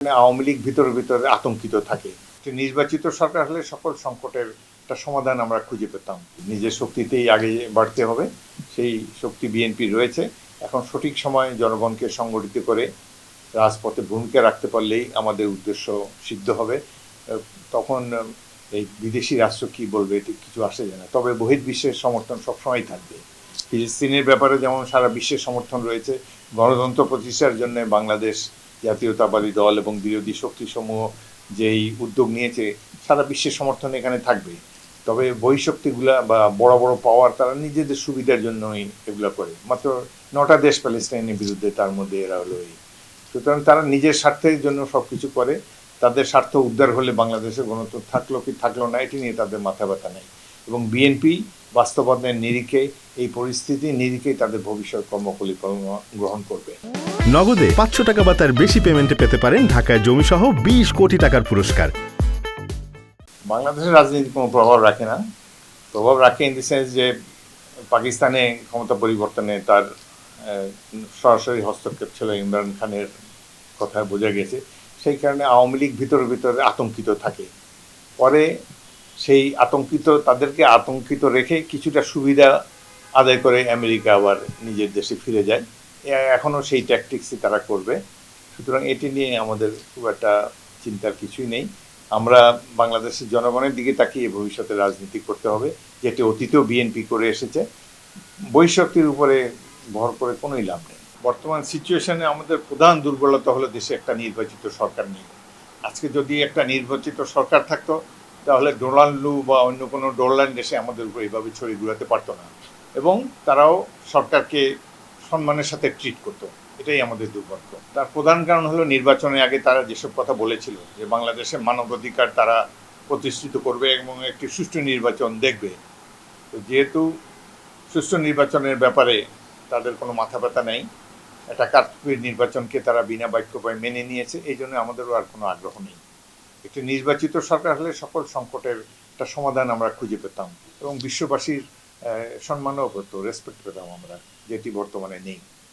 আওয়ামী লীগ ভিতরে ভিতরে আতঙ্কিত থাকে। নির্বাচিত সরকার হলে সকল সংকটের একটা সমাধান আমরা খুঁজে পেতাম। নিজের শক্তিতেই আগে বাড়তে হবে, সেই শক্তি বিএনপি রয়েছে। এখন সঠিক সময় জনগণকে সংগঠিত করে রাজপথে ভূমিকা রাখতে পারলেই আমাদের উদ্দেশ্য সিদ্ধ হবে। তখন এই বিদেশি রাষ্ট্র কি বলবে এটি কিছু আসে যায় না। তবে বহির্বিশ্বের সমর্থন সবসময় থাকবে। ফিলিস্তিনের ব্যাপারে যেমন সারা বিশ্বের সমর্থন রয়েছে, গণতন্ত্র প্রতিষ্ঠার জন্য বাংলাদেশ জাতীয়তাবাদী দল এবং বিরোধী শক্তিসমূহ যেই উদ্যোগ নিয়েছে, সারা বিশ্বের সমর্থন এখানে থাকবে। তবে বহিঃশক্তিগুলা বা বড় বড় পাওয়ার তারা নিজেদের সুবিধার জন্যই এগুলো করে। মাত্র নটা দেশ প্যালেস্টাইনের বিরুদ্ধে তার মধ্যে এরা হলো এই। সুতরাং তারা নিজের স্বার্থের জন্য সব কিছু করে। তাদের স্বার্থ উদ্ধার হলে বাংলাদেশের গণতন্ত্র থাকল কি থাকল না, এটি নিয়ে তাদের মাথা ব্যথা নেই। এবং বিএনপি বাস্তবায়নের নিরিখে, এই পরিস্থিতি নিরিখেই তাদের ভবিষ্যৎ কর্মপরিকল্পনা গ্রহণ করবে। নগদে পাঁচশো টাকা বা তার বেশি পেমেন্টে পেতে পারেন ঢাকায় জমিসহ বিশ কোটি টাকার পুরস্কার। বাংলাদেশের রাজনীতি কোনো প্রভাব রাখে না। প্রভাব রাখে ইন দি সেন্স যে পাকিস্তানে ক্ষমতা পরিবর্তনে তার সরাসরি হস্তক্ষেপ ছিল ইমরান খানের কথা বোঝা গেছে। সেই কারণে আওয়ামী লীগ ভিতরে ভিতরে আতঙ্কিত থাকে। পরে সেই আতঙ্কিত, তাদেরকে আতঙ্কিত রেখে কিছুটা সুবিধা আদায় করে আমেরিকা আবার নিজের দেশে ফিরে যায়। এ- এখনও সেই ট্যাকটিক্সই তারা করবে। সুতরাং এটি নিয়ে আমাদের খুব একটা চিন্তার কিছুই নেই। আমরা বাংলাদেশের জনগণের দিকে তাকিয়ে ভবিষ্যতে রাজনীতি করতে হবে, যেটি অতীতেও বিএনপি করে এসেছে। বৈশক্তির উপরে ভর করে কোনোই লাভ নেই। বর্তমান সিচুয়েশনে আমাদের প্রধান দুর্বলতা হলো দেশে একটা নির্বাচিত সরকার নেই আজকে যদি একটা নির্বাচিত সরকার থাকতো, তাহলে ডোনাল্ড বা অন্য কোনো ডোনাল্ড দেশে আমাদের উপর এইভাবে ছড়িয়ে ঘুরাতে পারতো না। এবং তারাও সরকারকে সম্মানের সাথে ট্রিট করতো। এটাই আমাদের দুর্ভাগ্য। তার প্রধান কারণ হলো নির্বাচনের আগে তারা যেসব কথা বলেছিল, যে বাংলাদেশের মানবাধিকার তারা প্রতিষ্ঠিত করবে এবং একটি সুষ্ঠু নির্বাচন দেখবে। তো যেহেতু সুষ্ঠু নির্বাচনের ব্যাপারে তাদের কোনো মাথা ব্যথা নেই, একটা কারচুপির নির্বাচনকে তারা বিনা বাক্যপায় মেনে নিয়েছে, এই জন্য আমাদেরও আর কোনো আগ্রহ নেই। একটি নির্বাচিত সরকার হলে সকল সংকটের একটা সমাধান আমরা খুঁজে পেতাম এবং বিশ্ববাসীর সম্মানও পেত রেসপেক্ট পেতাম আমরা। যেটি বর্তমানে নেই।